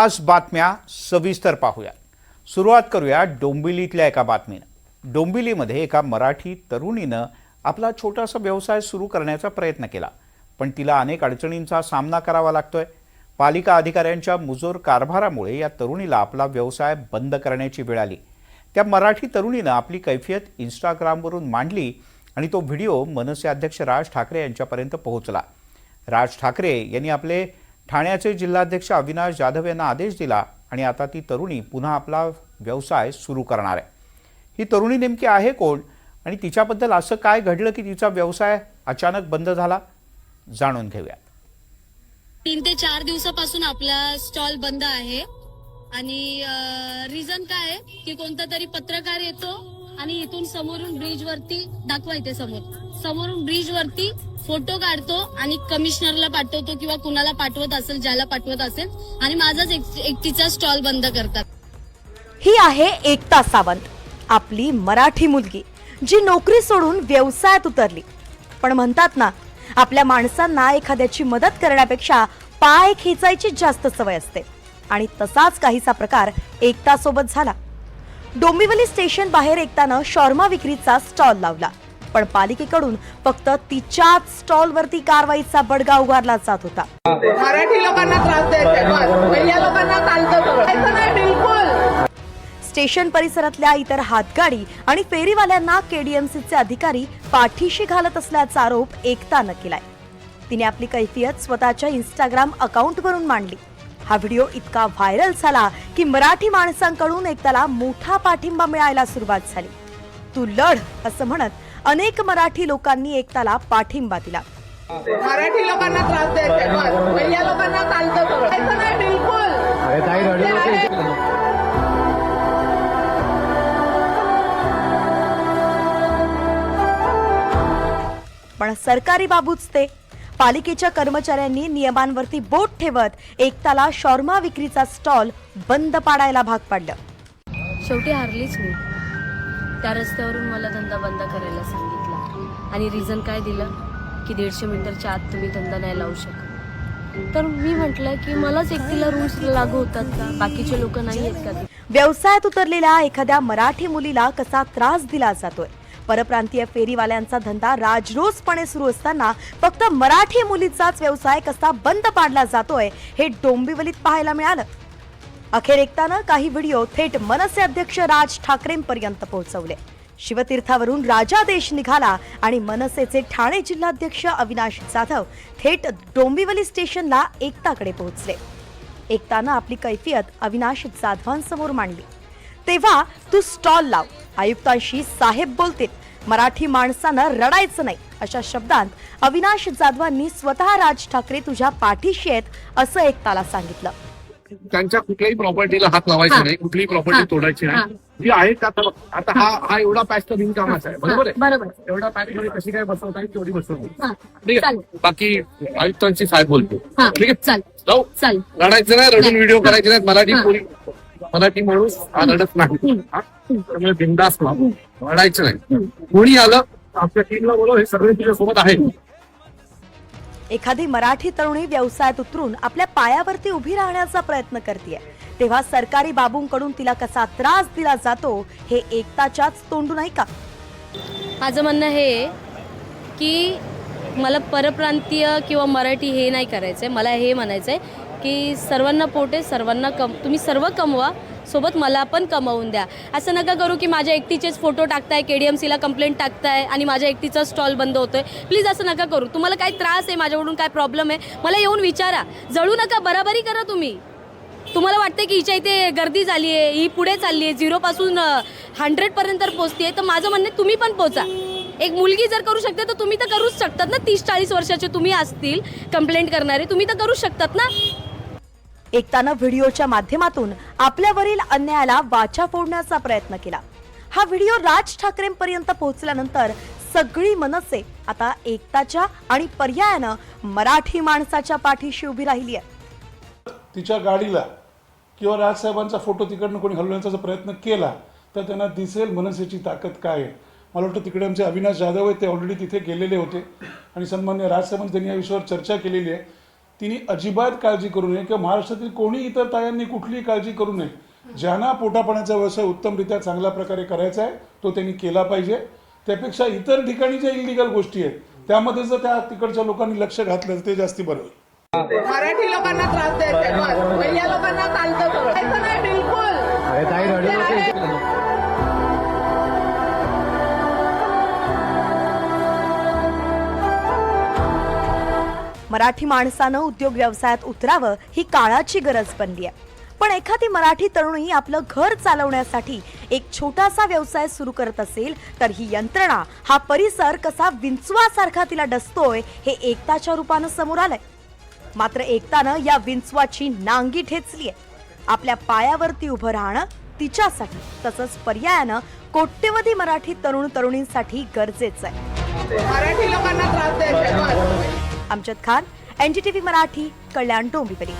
आज बातम्या सविस्तर पाहूया सुरुवात करूया डोंबिवलीतल्या एका बातमीनं. डोंबिवलीमध्ये एका मराठी तरुणीनं आपला छोटासा व्यवसाय सुरू करण्याचा प्रयत्न केला पण तिला अनेक अडचणींचा सामना करावा लागतोय. पालिका अधिकाऱ्यांच्या मुजोर कारभारामुळे या तरुणीला आपला व्यवसाय बंद करण्याची वेळ आली. त्या मराठी तरुणीनं आपली कैफियत इंस्टाग्रामवरून मांडली आणि तो व्हिडिओ मनसे अध्यक्ष राज ठाकरे यांच्यापर्यंत पोहोचला. राज ठाकरे यांनी आपले ठाण्याचे जिल्हाध्यक्ष अविनाश जाधव यांना आदेश दिला आणि आता ती तरुणी पुन्हा आपला व्यवसाय सुरू करणार आहे. ही तरुणी नेमकी आहे कोण आणि तिच्याबद्दल असं काय घडलं की तिचा व्यवसाय अचानक बंद झाला? जाणून घेऊयात. तीन ते चार दिवसापासून आपला स्टॉल बंद आहे आणि रिझन काय आहे? की कोणता तरी पत्रकार येतो आणि इथून समोरून ब्रिज वरती दाखवा समोर. समोरून ब्रिज वरती फोटो काढतो आणि कमिशनरला पाठवतो किंवा कुणाला पाठवत असेल ज्याला पाठवत असेल आणि माझाच एक- एकटीचा स्टॉल बंद करतात. ही आहे एकता सावंत आपली मराठी मुलगी जी नोकरी सोडून व्यवसायात उतरली. पण म्हणतात ना आपल्या माणसांना एखाद्याची मदत करण्यापेक्षा पाय खेचायची जास्त सवय असते. आणि तसाच काहीसा प्रकार एकता सोबत झाला. डोंबिवली स्टेशन बाहेर एकतानं शॉर्मा विक्रीचा स्टॉल लावला. पण पालिकेकडून फक्त तिच्याच स्टॉलवरती कारवाईचा बडगा उगारला जात होता. मराठी लोकांना त्रास द्यायचा स्टेशन परिसरातल्या इतर हातगाडी आणि फेरीवाल्यांना केडीएमसीचे अधिकारी पाठीशी घालत असल्याचा आरोप एकतानं केलाय. तिने आपली कैफियत स्वतःच्या इंस्टाग्राम अकाउंटवरून मांडली. हा व्हिडिओ इतका व्हायरल झाला की मराठी माणसांकडून एकताला मोठा पाठिंबा मिळायला सुरुवात झाली. तू लढ असं म्हणत अनेक मराठी लोकांनी एकताला पाठिंबा दिला. मराठी लोकांना त्रास द्यायचा पहिल्या लोकांना बिलकुल. पण सरकारी बाबूच ते. पालिकेच्या कर्मचाऱ्यांनी नियमांवरती बोट ठेवत एकताला शॉर्मा विक्रीचा स्टॉल बंद पाडायला भाग पाडलं. शेवटी हारलीच मी. त्या रस्त्यावरून मला धंदा बंद करायला सांगितला. आणि रिझन काय दिलं? की दीडशे मीटरच्या आत तुम्ही धंदा नाही लावू शकत. तर मी म्हटलं की मलाच एकटीला रूल्स लागू होतात का? बाकीचे लोक नाही आहेत का? व्यवसायात उतरलेल्या एखाद्या मराठी मुलीला कसा त्रास दिला जातोय? परप्रांतीय फेरीवाल्यांचा धंदा राजरोसपणे सुरू असताना फक्त मराठी मुलीचाच व्यवसाय कसा बंद पाडला जातोय हे डोंबिवलीत पाहायला मिळालं. अखेर एकतानं काही व्हिडिओ थेट मनसे अध्यक्ष राज ठाकरेंपर्यंत पोहोचवले. शिवतीर्थावरून राजादेश निघाला आणि मनसेचे ठाणे जिल्हाध्यक्ष अविनाश जाधव थेट डोंबिवली स्टेशनला एकताकडे पोहोचले. एकतानं आपली कैफियत अविनाश जाधवांसमोर मांडली. तेव्हा तू स्टॉल लाव. आयुक्तांशी साहेब बोलतील. मराठी माणसानं रडायचं नाही अशा शब्दांत अविनाश जाधवांनी स्वतः राज ठाकरे तुझ्या पाठीशी आहेत असं एकताला सांगितलं. त्यांच्या कुठल्याही प्रॉपर्टीला हात लावायचा नाही कुठलीही प्रॉपर्टी तोडायची नाही. जी आहे का आता आता हा हा एवढा पॅच तर बिनकामाचा आहे बरोबर आहे? एवढा पॅच मध्ये कशी काय बसवता येईल तेवढी बसवतो हा, ठीक आहे. बाकी आयुक्तांची साहेब बोलतो. ठीक आहे. जाऊ. रडायचं नाही रडून व्हिडिओ करायचे नाहीत मराठी. पोरी मराठी माणूस हा रडत नाही. हा? त्यामुळे बिंदास रडायचं नाही. कोणी आलं आपल्या टीमला बोलव हे सगळे तुझ्या सोबत आहेत. एखादी मराठी तरुणी व्यवसायात उतरून आपल्या पायावरती उभी राहण्याचा प्रयत्न करते तेव्हा सरकारी बाबूंकडून तिला कसा त्रास दिला जातो हे एकताच्याच तोंडू नाही का माझं म्हणणं हे आहे की मला परप्रांतीय किंवा मराठी हे नाही करायचं आहे मला हे म्हणायचं आहे की सर्वांना पोटे सर्वांना कम तुम्ही सर्व कमवा. सोबत मला पण कमवून द्या. असं नका करू की माझ्या एकटीचेच फोटो टाकताय के डी एम सीला कंप्लेंट टाकताय आणि माझ्या एकटीचा स्टॉल बंद होतोय. प्लीज असं नका करू. तुम्हाला काय त्रास आहे माझ्याकडून काय प्रॉब्लेम आहे मला येऊन विचारा. जळू नका बराबरी करा तुम्ही. तुम्हाला वाटते की हिच्या इथे गर्दी झाली आहे ही पुढे चालली आहे झिरोपासून हंड्रेडपर्यंत पोचते तर माझं म्हणणं तुम्ही पण पोचा. एक मुलगी जर करू शकते तर तुम्ही तर करूच शकतात ना. तीस चाळीस वर्षाचे तुम्ही असतील कंप्लेंट करणारे तुम्ही तर करूच शकतात ना. एकतानं व्हिडिओच्या माध्यमातून आपल्यावरील अन्यायाला वाचा फोडण्याचा प्रयत्न केला. हा व्हिडिओ राज ठाकरेंपर्यंत पोहोचल्यानंतर सगळी मनसे आता एकताच्या आणि पर्यायानं मराठी माणसाच्या पाठीशी उभी राहिली आहे तिच्या गाडीला किंवा राजसाहेबांचा फोटो तिकडनं कोणी हलवण्याचा प्रयत्न केला तर त्यांना दिसेल मनसेची ताकद काय आहे. मला वाटतं तिकडे आमचे अविनाश जाधव आहेत ते ऑलरेडी तिथे गेलेले होते. आणि सन्मान्य राजसाहेबांनी त्यांनी या विषयावर चर्चा केलेली आहे. तिने अजिबात काळजी करू नये किंवा महाराष्ट्रातील कोणी इतर तायांनी कुठलीही काळजी करू नये. ज्यांना पोटापाण्याचा व्यवसाय उत्तमरित्या चांगल्या प्रकारे करायचा आहे तो त्यांनी केला पाहिजे. त्यापेक्षा इतर ठिकाणी ज्या इलिगल गोष्टी आहेत त्यामध्ये जर त्या तिकडच्या लोकांनी लक्ष घातलं तर ते जास्ती बरं होईल. मराठी लोकांना त्रास द्यायचा लोकांना चालतं बिलकुल मराठी माणसानं उद्योग व्यवसायात उतरावं ही काळाची गरज बनली आहे. पण एखादी मराठी तरुणी आपलं घर चालवण्यासाठी एक छोटासा व्यवसाय सुरू करत असेल तर ही यंत्रणा हा परिसर कसा विंचवासारखा तिला डसतोय हे एकताच्या रूपानं समोर आलंय. मात्र एकतानं या विंचवाची नांगी ठेचली आहे. आपल्या पायावरती उभं राहणं तिच्यासाठी तसंच पर्यायानं कोट्यवधी मराठी तरुण तरुणींसाठी गरजेचं आहे. मराठी लोकांना त्रास द्यायचा अमजद खान एनडीटीव्ही मराठी कल्याण डोंबिवली.